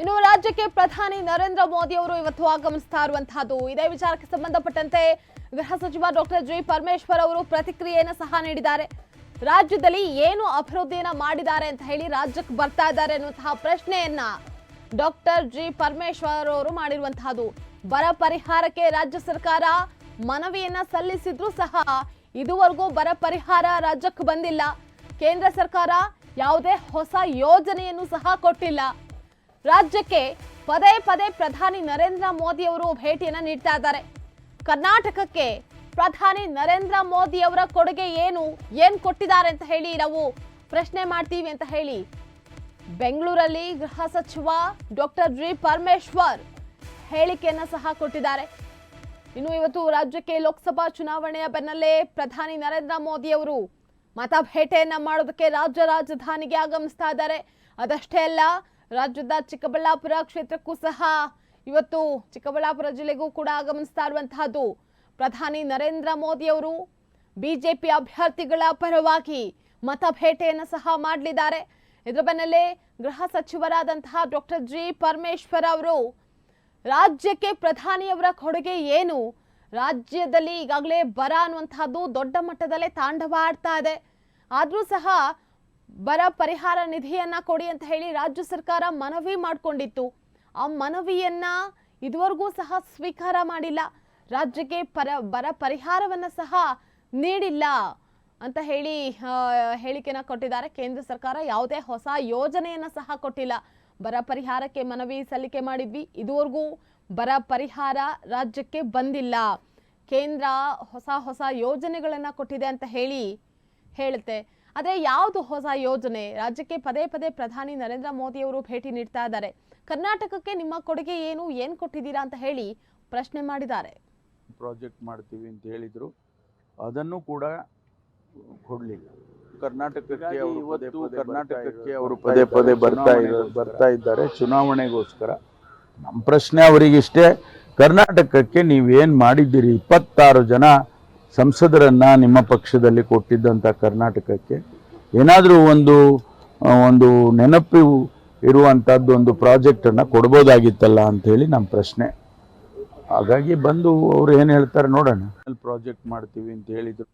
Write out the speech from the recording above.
ಇನ್ನು ರಾಜ್ಯಕ್ಕೆ ಪ್ರಧಾನಿ ನರೇಂದ್ರ ಮೋದಿ ಅವರು ಇವತ್ತು ಆಗಮಿಸ್ತಾ ಇರುವಂತಹದ್ದು. ಇದೇ ವಿಚಾರಕ್ಕೆ ಸಂಬಂಧಪಟ್ಟಂತೆ ಗೃಹ ಸಚಿವ ಡಾಕ್ಟರ್ ಜಿ ಪರಮೇಶ್ವರ್ ಅವರು ಪ್ರತಿಕ್ರಿಯೆಯನ್ನು ಸಹ ನೀಡಿದ್ದಾರೆ. ರಾಜ್ಯದಲ್ಲಿ ಏನು ಅಭಿವೃದ್ಧಿಯನ್ನ ಮಾಡಿದ್ದಾರೆ ಅಂತ ಹೇಳಿ ರಾಜ್ಯಕ್ಕೆ ಬರ್ತಾ ಇದ್ದಾರೆ ಅನ್ನುವಂತಹ ಪ್ರಶ್ನೆಯನ್ನ ಡಾಕ್ಟರ್ ಜಿ ಪರಮೇಶ್ವರ್ ಅವರು ಮಾಡಿರುವಂತಹದ್ದು. ಬರ ಪರಿಹಾರಕ್ಕೆ ರಾಜ್ಯ ಸರ್ಕಾರ ಮನವಿಯನ್ನ ಸಲ್ಲಿಸಿದ್ರು ಸಹ ಇದುವರೆಗೂ ಬರ ಪರಿಹಾರ ರಾಜ್ಯಕ್ಕೆ ಬಂದಿಲ್ಲ. ಕೇಂದ್ರ ಸರ್ಕಾರ ಯಾವುದೇ ಹೊಸ ಯೋಜನೆಯನ್ನು ಸಹ ಕೊಟ್ಟಿಲ್ಲ. ರಾಜ್ಯಕ್ಕೆ ಪದೇ ಪದೇ ಪ್ರಧಾನಿ ನರೇಂದ್ರ ಮೋದಿ ಅವರು ಭೇಟಿಯನ್ನ ನೀಡ್ತಾ ಇದ್ದಾರೆ. ಕರ್ನಾಟಕಕ್ಕೆ ಪ್ರಧಾನಿ ನರೇಂದ್ರ ಮೋದಿ ಅವರ ಕೊಡುಗೆ ಏನು, ಏನ್ ಕೊಟ್ಟಿದ್ದಾರೆ ಅಂತ ಹೇಳಿ ನಾವು ಪ್ರಶ್ನೆ ಮಾಡ್ತೀವಿ ಅಂತ ಹೇಳಿ ಬೆಂಗಳೂರಲ್ಲಿ ಗೃಹ ಸಚಿವ ಡಾಕ್ಟರ್ ಜಿ ಪರಮೇಶ್ವರ್ ಹೇಳಿಕೆಯನ್ನ ಸಹ ಕೊಟ್ಟಿದ್ದಾರೆ. ಇನ್ನು ಇವತ್ತು ರಾಜ್ಯಕ್ಕೆ ಲೋಕಸಭಾ ಚುನಾವಣೆಯ ಬೆನ್ನಲ್ಲೇ ಪ್ರಧಾನಿ ನರೇಂದ್ರ ಮೋದಿ ಅವರು ಮತ ಭೇಟೆಯನ್ನ ಮಾಡೋದಕ್ಕೆ ರಾಜ್ಯ ರಾಜಧಾನಿಗೆ ಆಗಮಿಸ್ತಾ ಇದ್ದಾರೆ. ಅದಷ್ಟೇ ಅಲ್ಲ ರಾಜ್ಯದ ಚಿಕ್ಕಬಳ್ಳಾಪುರ ಕ್ಷೇತ್ರಕ್ಕೂ ಸಹ ಇವತ್ತು ಚಿಕ್ಕಬಳ್ಳಾಪುರ ಜಿಲ್ಲೆಗೂ ಕೂಡ ಆಗಮಿಸ್ತಾ ಇರುವಂತಹದ್ದು. ಪ್ರಧಾನಿ ನರೇಂದ್ರ ಮೋದಿ ಅವರು ಬಿಜೆಪಿ ಅಭ್ಯರ್ಥಿಗಳ ಪರವಾಗಿ ಮತ ಭೇಟೆಯನ್ನು ಸಹ ಮಾಡಲಿದ್ದಾರೆ. ಇದರ ಬೆನ್ನಲ್ಲೇ ಗೃಹ ಸಚಿವರಾದಂತಹ ಡಾಕ್ಟರ್ ಜಿ ಪರಮೇಶ್ವರ್ ಅವರು, ರಾಜ್ಯಕ್ಕೆ ಪ್ರಧಾನಿಯವರ ಕೊಡುಗೆ ಏನು? ರಾಜ್ಯದಲ್ಲಿ ಈಗಾಗಲೇ ಬರ ಅನ್ನುವಂಥದ್ದು ದೊಡ್ಡ ಮಟ್ಟದಲ್ಲೇ ತಾಂಡವ ಆಡ್ತಾ ಇದೆ. ಆದರೂ ಸಹ ಬರ ಪರಿಹಾರ ನಿಧಿಯನ್ನ ಕೊಡಿ ಅಂತ ಹೇಳಿ ರಾಜ್ಯ ಸರ್ಕಾರ ಮನವಿ ಮಾಡಿಕೊಂಡಿತ್ತು. ಆ ಮನವಿಯನ್ನ ಇದುವರೆಗೂ ಸಹ ಸ್ವೀಕಾರ ಮಾಡಿಲ್ಲ. ರಾಜ್ಯಕ್ಕೆ ಪರ, ಬರ ಪರಿಹಾರವನ್ನ ಸಹ ನೀಡಿಲ್ಲ ಅಂತ ಹೇಳಿ ಹೇಳಿಕೆನ ಕೊಟ್ಟಿದ್ದಾರೆ. ಕೇಂದ್ರ ಸರ್ಕಾರ ಯಾವುದೇ ಹೊಸ ಯೋಜನೆಯನ್ನ ಸಹ ಕೊಟ್ಟಿಲ್ಲ. ಬರ ಪರಿಹಾರಕ್ಕೆ ಮನವಿ ಸಲ್ಲಿಕೆ ಮಾಡಿದ್ವಿ. ಇದುವರೆಗೂ ಬರ ಪರಿಹಾರ ರಾಜ್ಯಕ್ಕೆ ಬಂದಿಲ್ಲ. ಕೇಂದ್ರ ಹೊಸ ಹೊಸ ಯೋಜನೆಗಳನ್ನ ಕೊಟ್ಟಿದೆ ಅಂತ ಹೇಳಿ ಹೇಳುತ್ತೆ. ಆದರೆ ಯಾವುದು ಹೊಸ ಯೋಜನೆ? ರಾಜ್ಯಕ್ಕೆ ಪದೇ ಪದೇ ಪ್ರಧಾನಿ ನರೇಂದ್ರ ಮೋದಿ ಅವರು ಭೇಟಿ ನೀಡ್ತಾ ಇದ್ದಾರೆ. ಕರ್ನಾಟಕಕ್ಕೆ ನಿಮ್ಮ ಕೊಡುಗೆ ಏನು ಏನ್ ಕೊಟ್ಟಿದ್ದೀರಾ ಅಂತ ಹೇಳಿ ಪ್ರಶ್ನೆ ಮಾಡಿದ್ದಾರೆ. ಪ್ರಾಜೆಕ್ಟ್ ಮಾಡ್ತೀವಿ ಅಂತ ಹೇಳಿದ್ರು. ಅದನ್ನು ಕೂಡ ಕೊಡಲಿಲ್ಲ. ಕರ್ನಾಟಕಕ್ಕೆ ಇವತ್ತು ಕರ್ನಾಟಕಕ್ಕೆ ಅವರು ಪದೇ ಪದೇ ಬರ್ತಾ. ಬರ್ತಾ ಇದ್ದಾರೆ. ಚುನಾವಣೆಗೋಸ್ಕರ. ನಮ್ಮ ಪ್ರಶ್ನೆ ಅವರಿಗಿಷ್ಟೇ ಕರ್ನಾಟಕಕ್ಕೆ ನೀವೇನು ಮಾಡಿದ್ದೀರಿ? ಇಪ್ಪತ್ತಾರು ಜನ ಸಂಸದರನ್ನ ನಿಮ್ಮ ಪಕ್ಷದಲ್ಲಿ ಕೊಟ್ಟಿದ್ದಂಥ ಕರ್ನಾಟಕಕ್ಕೆ ಏನಾದರೂ ಒಂದು ಒಂದು ನೆನಪು ಇರುವಂಥದ್ದು ಒಂದು ಪ್ರಾಜೆಕ್ಟನ್ನು ಕೊಡ್ಬೋದಾಗಿತ್ತಲ್ಲ ಅಂಥೇಳಿ ನಮ್ಮ ಪ್ರಶ್ನೆ. ಹಾಗಾಗಿ ಬಂದು ಅವ್ರು ಏನು ಹೇಳ್ತಾರೆ ನೋಡೋಣ. ಪ್ರಾಜೆಕ್ಟ್ ಮಾಡ್ತೀವಿ ಅಂತ ಹೇಳಿದ್ರು.